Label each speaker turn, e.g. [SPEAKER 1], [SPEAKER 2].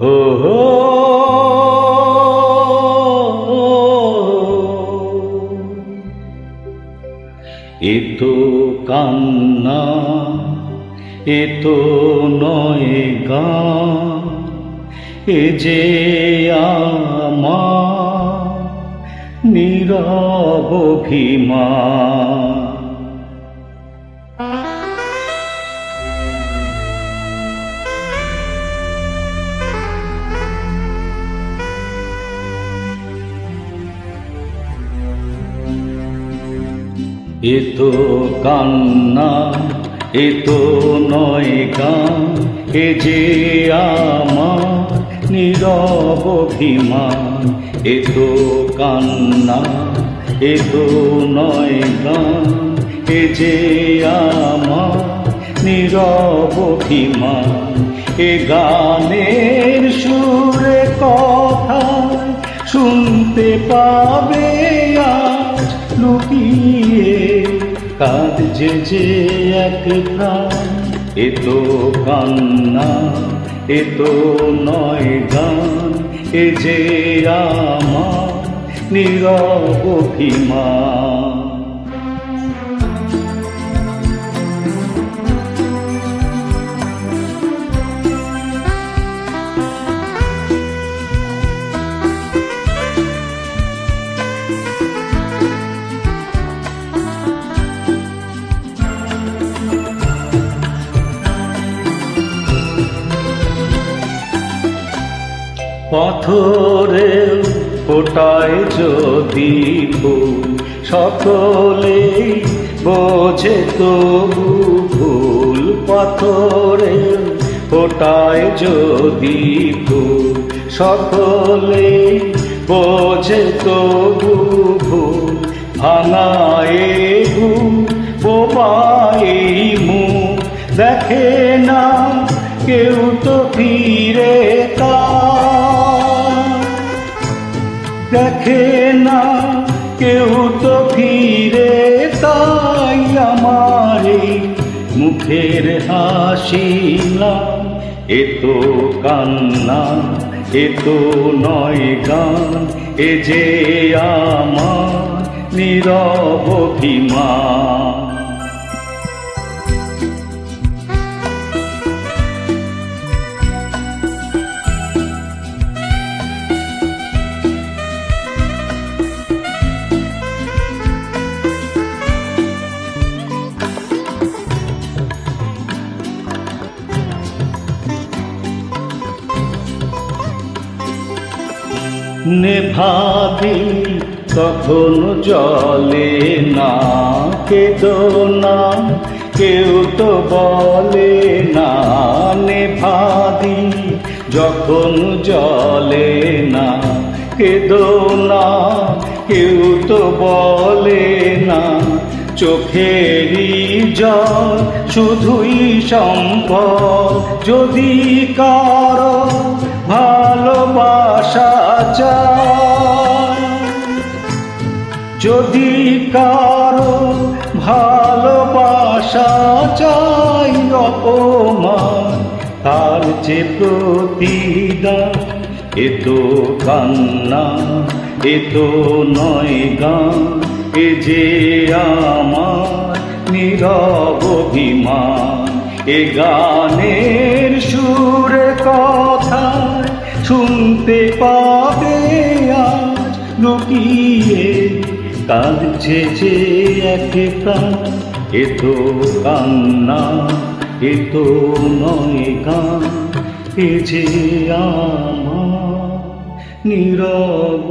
[SPEAKER 1] হো কান্না এ তো নয় গান এ যে আমার নীরব অভিমান। এ কান্না এ তো নয় গান এ যে আমার নীরব অভিমান এ তো কান্না এ তো নয় গান এ যে আমার নীরব অভিমান, এ গানের সুরে কথা শুনতে পাবে আজ লুকিয়ে, কাঁদছে যে এক প্রাণ এ তো কান্না। এ তো নয় গান এ যে আমার নীরব অভিমান। পাথরে ফোটায় যদি ফুল সকলে বোঝে তবু ভুল পাথরে ফোটায় যদি ফুল সকলে বোঝে তবু ভুল ভাঙায় ঘুম দেখে না কেউ তো ফিরে তাই আমারে মুখের হাসি না। এ তো কান্না, এ তো নয় গান, এ যে আমার নীরব নেভাবি তখন জলে না কেদো না। কেউ তো বলে, না নেভাদি যখন জলে না কেদো না। কেউ তো বলে, না চোখেরই জল শুধুই সম্পদ। যদি কারও ভালোবাসা চায়, যদি কারও ভালোবাসা চাই অপমান, তার যে প্রতিদান, এ তো কান্না, এ তো নয় গান, এ যে নীরব অভিমান এ গানের সুর কথা শুনতে পাবে লুকিয়ে। কাঁদছে যে এক প্রাণ, এ তো কান্না, এ তো নয় গান, এ যে আমার নীরব